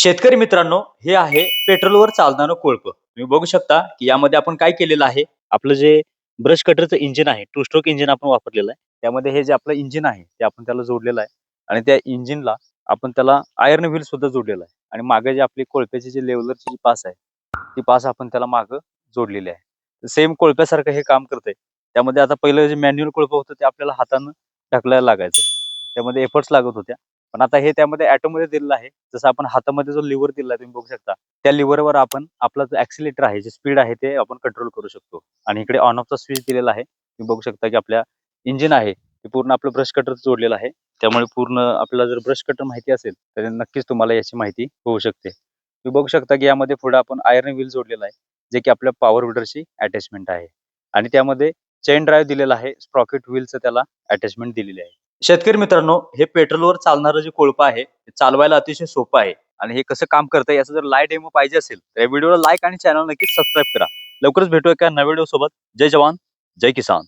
शेतकरी मित्रांनो हे आहे पेट्रोलवर चालणारं कोळप. तुम्ही बघू शकता की यामध्ये आपण काय केलेलं आहे? आपलं जे ब्रश कटरचं इंजिन आहे टू स्ट्रोक इंजिन आपण वापरलेलं आहे. त्यामध्ये हे जे आपलं इंजिन आहे ते आपण त्याला जोडलेलं आहे. आणि त्या इंजिनला आपण त्याला आयर्न व्हील सुद्धा जोडलेलं आहे. आणि मागे जे आपली कोळप्याची जी लेवलरची जी पास आहे ती पास आपण त्याला मागं जोडलेली आहे. सेम कोळप्यासारखं हे काम करतंय. त्यामध्ये आता पहिलं जे मॅन्युअल कोळप होतं ते आपल्याला हातानं ढकलायला लागायचं. त्यामध्ये एफर्ट्स लागत होत्या. पण आता हे त्यामध्ये ऍटोमध्ये दिलेलं आहे. जसं आपण हातामध्ये जो लिव्हर दिला तुम्ही बघू शकता. त्या लिव्हरवर आपण आपला जो ऍक्सिलेटर आहे जे स्पीड आहे ते आपण कंट्रोल करू शकतो. आणि इकडे ऑन ऑफचा स्विच दिलेला आहे. तुम्ही बघू शकता की आपल्या इंजिन आहे ते पूर्ण आपलं ब्रश कटर जोडलेलं आहे. त्यामुळे पूर्ण आपल्याला जर ब्रश कटर माहिती असेल तर नक्कीच तुम्हाला याची माहिती होऊ शकते. तुम्ही बघू शकता की यामध्ये पुढे आपण आयर्न व्हील जोडलेला आहे जे की आपल्या पॉवर विडरशी अटॅचमेंट आहे. आणि त्यामध्ये चेन ड्राईव्ह दिलेला आहे स्प्रॉकेट व्हीलचं त्याला अटॅचमेंट दिलेली आहे. शेतकरी मित्रांनो हे पेट्रोलवर चालणारं जे कोळप आहे ते चालवायला अतिशय सोपं आहे. आणि हे कसं काम करतं याचं जर लाईव्ह डेमो पाहिजे असेल तर या व्हिडिओला लाईक आणि चॅनल नक्कीच सबस्क्राईब करा. लवकरच भेटूया एका नव्या व्हिडिओ सोबत. जय जवान जय किसान.